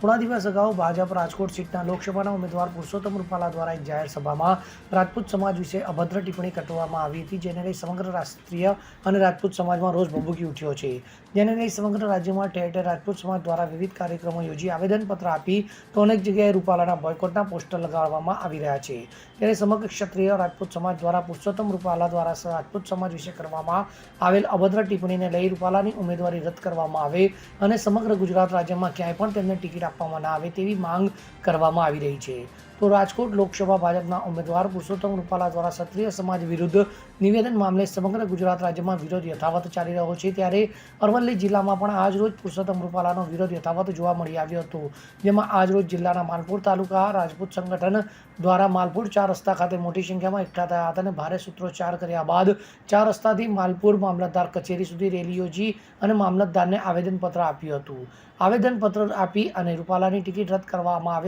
થોડા દિવસ અગાઉ ભાજપ, રાજકોટ સીટના લોકસભાના ઉમેદવાર પુરુષોત્તમ રૂપાલા દ્વારા એક જાહેર સભામાં રાજપૂત સમાજ વિશે અભદ્ર ટિપ્પણી કરવામાં આવી હતી, જેને લઈ સમગ્ર રાષ્ટ્રીય અને રાજપૂત સમાજમાં રોષ ભભૂકી ઉઠ્યો છે. જેને લઈ સમગ્ર રાજ્યમાં ઠેર ઠેર રાજપૂત સમાજ દ્વારા વિવિધ કાર્યક્રમો યોજી આવેદનપત્ર આપી, તો અનેક જગ્યાએ રૂપાલાના બોયકોટના પોસ્ટર લગાડવામાં આવી રહ્યા છે. ત્યારે સમગ્ર ક્ષત્રિય રાજપૂત સમાજ દ્વારા પુરુષોત્તમ રૂપાલા દ્વારા રાજપૂત સમાજ વિશે કરવામાં આવેલ અભદ્ર ટિપ્પણીને લઈ રૂપાલાની ઉમેદવારી રદ કરવામાં આવે અને સમગ્ર ગુજરાત રાજ્યમાં ક્યાંય પણ તેમને ટિકિટ આપવામાં ના આવે તેવી માંગ કરવામાં આવી રહી છે. તો રાજકોટ લોકસભા ભાજપના ઉમેદવાર પુરુષોત્તમ રૂપાલા દ્વારા ક્ષત્રિય સમાજ વિરુદ્ધ નિવેદન મામલે સમગ્ર ગુજરાત રાજ્યમાં વિરોધ યથાવત ચાલી રહ્યો છે. ત્યારે અરવલ્લી જિલ્લામાં પણ આજરોજ પુરુષોત્તમ રૂપાલાનો વિરોધ યથાવત જોવા મળી આવ્યો હતો. જેમાં આજરોજ જિલ્લાના માલપુર તાલુકા રાજપૂત સંગઠન દ્વારા માલપુર ચાર રસ્તા ખાતે મોટી સંખ્યામાં એકઠા થયા હતા અને ભારે સૂત્રોચ્ચાર કર્યા બાદ ચાર રસ્તાથી માલપુર મામલતદાર કચેરી સુધી રેલી યોજી અને મામલતદારને આવેદનપત્ર આપ્યું હતું. આવેદનપત્ર આપી અને રૂપાલાની ટિકિટ રદ કરવામાં આવે